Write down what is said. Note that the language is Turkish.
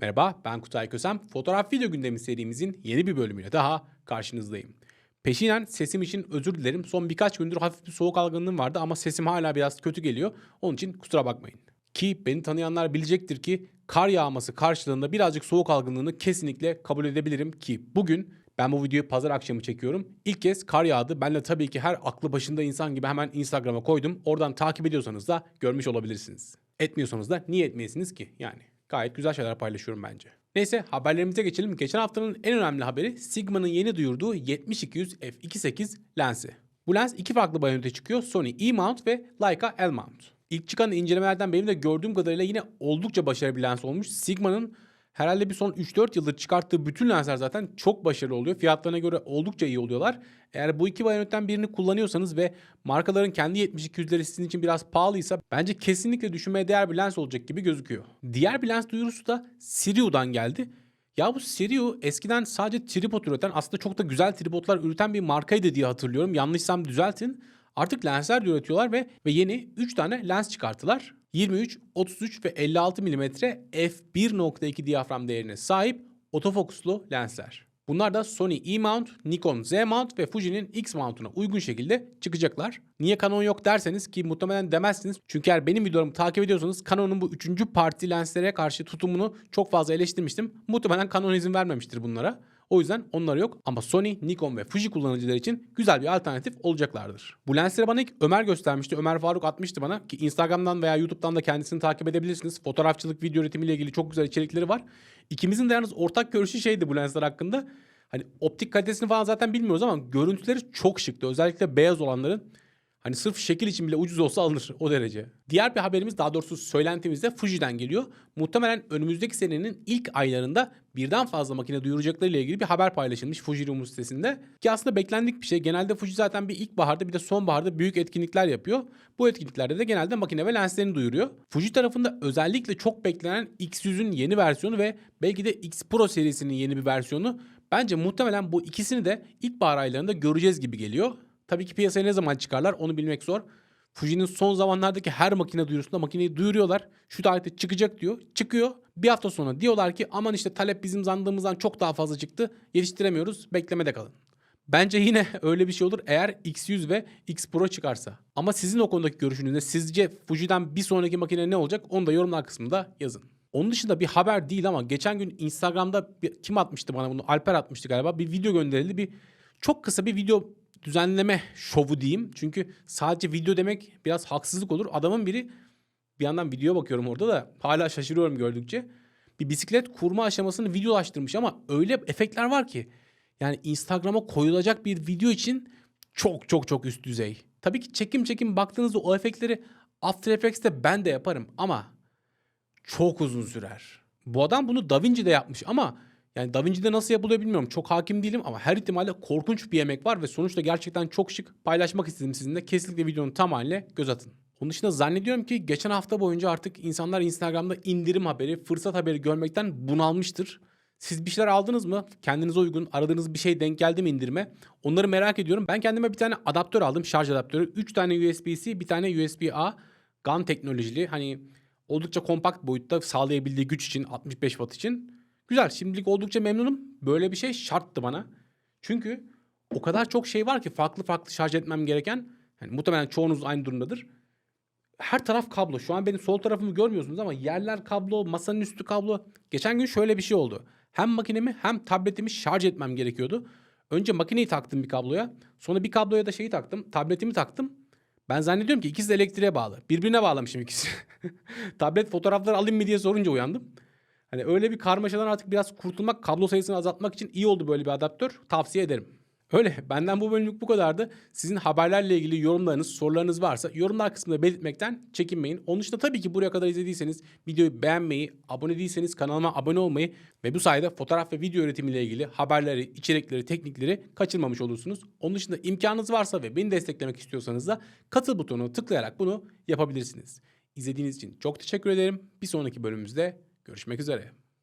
Merhaba ben Kutay Kösem. Fotoğraf video gündemi serimizin yeni bir bölümüyle daha karşınızdayım. Peşinen sesim için özür dilerim. Son birkaç gündür hafif bir soğuk algınlığım vardı ama sesim hala biraz kötü geliyor. Onun için kusura bakmayın. Ki beni tanıyanlar bilecektir ki kar yağması karşılığında birazcık soğuk algınlığını kesinlikle kabul edebilirim ki bugün ben bu videoyu pazar akşamı çekiyorum. İlk kez kar yağdı. Ben de tabii ki her aklı başında insan gibi hemen Instagram'a koydum. Oradan takip ediyorsanız da görmüş olabilirsiniz. Etmiyorsanız da niye etmeyesiniz ki? Yani gayet güzel şeyler paylaşıyorum bence. Neyse haberlerimize geçelim. Geçen haftanın en önemli haberi Sigma'nın yeni duyurduğu 70-200 f2.8 lensi. Bu lens iki farklı boyutta çıkıyor. Sony E-mount ve Leica L-mount. İlk çıkan incelemelerden benim de gördüğüm kadarıyla yine oldukça başarılı bir lens olmuş. Sigma'nın herhalde bir son 3-4 yıldır çıkarttığı bütün lensler zaten çok başarılı oluyor. Fiyatlarına göre oldukça iyi oluyorlar. Eğer bu iki bayonetten birini kullanıyorsanız ve markaların kendi 70-200'leri sizin için biraz pahalıysa bence kesinlikle düşünmeye değer bir lens olacak gibi gözüküyor. Diğer bir lens duyurusu da Siriu'dan geldi. Ya bu Siriu eskiden sadece tripod üreten aslında çok da güzel tripodlar üreten bir markaydı diye hatırlıyorum. Yanlışsam düzeltin. Artık lensler de üretiyorlar ve ve yeni 3 tane lens çıkarttılar. 23, 33 ve 56 mm f1.2 diyafram değerine sahip otofokuslu lensler. Bunlar da Sony E-mount, Nikon Z-mount ve Fuji'nin X-mount'una uygun şekilde çıkacaklar. Niye Canon yok derseniz ki muhtemelen demezsiniz. Çünkü eğer benim videolarımı takip ediyorsanız Canon'un bu üçüncü parti lenslere karşı tutumunu çok fazla eleştirmiştim. Muhtemelen Canon izin vermemiştir bunlara. O yüzden onlar yok ama Sony, Nikon ve Fuji kullanıcıları için güzel bir alternatif olacaklardır. Bu lensleri bana ilk Ömer göstermişti. Ömer Faruk atmıştı bana ki Instagram'dan veya YouTube'dan da kendisini takip edebilirsiniz. Fotoğrafçılık, video üretimiyle ilgili çok güzel içerikleri var. İkimizin de yalnız ortak görüşü şeydi bu lensler hakkında. Hani optik kalitesini falan zaten bilmiyoruz ama görüntüleri çok şıktı. Özellikle beyaz olanların Hani sırf şekil için bile ucuz olsa alınır o derece. Diğer bir haberimiz daha doğrusu söylentimiz de Fuji'den geliyor. Muhtemelen önümüzdeki senenin ilk aylarında birden fazla makine duyuracakları ile ilgili bir haber paylaşılmış Fuji Room sitesinde. Ki aslında beklendik bir şey. Genelde Fuji zaten bir ilkbaharda bir de sonbaharda büyük etkinlikler yapıyor. Bu etkinliklerde de genelde makine ve lenslerini duyuruyor. Fuji tarafında özellikle çok beklenen X100'ün yeni versiyonu ve belki de X Pro serisinin yeni bir versiyonu. Bence muhtemelen bu ikisini de ilkbahar aylarında göreceğiz gibi geliyor. Tabii ki piyasaya ne zaman çıkarlar onu bilmek zor. Fuji'nin son zamanlardaki her makine duyurusunda makineyi duyuruyorlar. Şu tarihte çıkacak diyor. Çıkıyor. Bir hafta sonra diyorlar ki aman işte talep bizim sandığımızdan çok daha fazla çıktı. Yetiştiremiyoruz. Beklemede kalın. Bence yine öyle bir şey olur eğer X100 ve X Pro çıkarsa. Ama sizin o konudaki görüşünüz? Sizce Fuji'den bir sonraki makine ne olacak? Onu da yorumlar kısmında yazın. Onun dışında bir haber değil ama geçen gün Instagram'da bir, kim atmıştı bana bunu? Alper atmıştı galiba. Bir video gönderildi. Bir çok kısa bir video düzenleme şovu diyeyim. Çünkü sadece video demek biraz haksızlık olur. Adamın biri bir yandan video bakıyorum orada da hala şaşırıyorum gördükçe. Bir bisiklet kurma aşamasını videolaştırmış ama öyle efektler var ki yani Instagram'a koyulacak bir video için çok çok çok üst düzey. Tabii ki çekim çekim baktığınızda o efektleri After Effects'te ben de yaparım ama çok uzun sürer. Bu adam bunu DaVinci'de yapmış ama yani DaVinci'de nasıl yapılıyor bilmiyorum. Çok hakim değilim ama her ihtimalle korkunç bir emek var ve sonuçta gerçekten çok şık. Paylaşmak istedim sizinle. Kesinlikle videonun tamamıyla göz atın. Onun dışında zannediyorum ki geçen hafta boyunca artık insanlar Instagram'da indirim haberi, fırsat haberi görmekten bunalmıştır. Siz bir şeyler aldınız mı? Kendinize uygun aradığınız bir şey denk geldi mi indirime? Onları merak ediyorum. Ben kendime bir tane adaptör aldım. Şarj adaptörü. 3 tane USB-C, bir tane USB-A. GAN teknolojili. Hani oldukça kompakt boyutta sağlayabildiği güç için 65 watt için. Güzel şimdilik oldukça memnunum. Böyle bir şey şarttı bana. Çünkü o kadar çok şey var ki farklı farklı şarj etmem gereken. Yani muhtemelen çoğunuz aynı durumdadır. Her taraf kablo. Şu an benim sol tarafımı görmüyorsunuz ama yerler kablo, masanın üstü kablo. Geçen gün şöyle bir şey oldu. Hem makinemi hem tabletimi şarj etmem gerekiyordu. Önce makineyi taktım bir kabloya. Sonra bir kabloya da şeyi taktım. Tabletimi taktım. Ben zannediyorum ki ikisi de elektriğe bağlı. Birbirine bağlamışım ikisi. Tablet fotoğrafları alayım mı diye sorunca uyandım. Hani öyle bir karmaşadan artık biraz kurtulmak, kablo sayısını azaltmak için iyi oldu böyle bir adaptör. Tavsiye ederim. Öyle. Benden bu bölümlük bu kadardı. Sizin haberlerle ilgili yorumlarınız, sorularınız varsa yorumlar kısmında belirtmekten çekinmeyin. Onun dışında tabii ki buraya kadar izlediyseniz videoyu beğenmeyi, abone değilseniz kanalıma abone olmayı ve bu sayede fotoğraf ve video üretimiyle ilgili haberleri, içerikleri, teknikleri kaçırmamış olursunuz. Onun dışında imkanınız varsa ve beni desteklemek istiyorsanız da katıl butonuna tıklayarak bunu yapabilirsiniz. İzlediğiniz için çok teşekkür ederim. Bir sonraki bölümümüzde görüşmek üzere.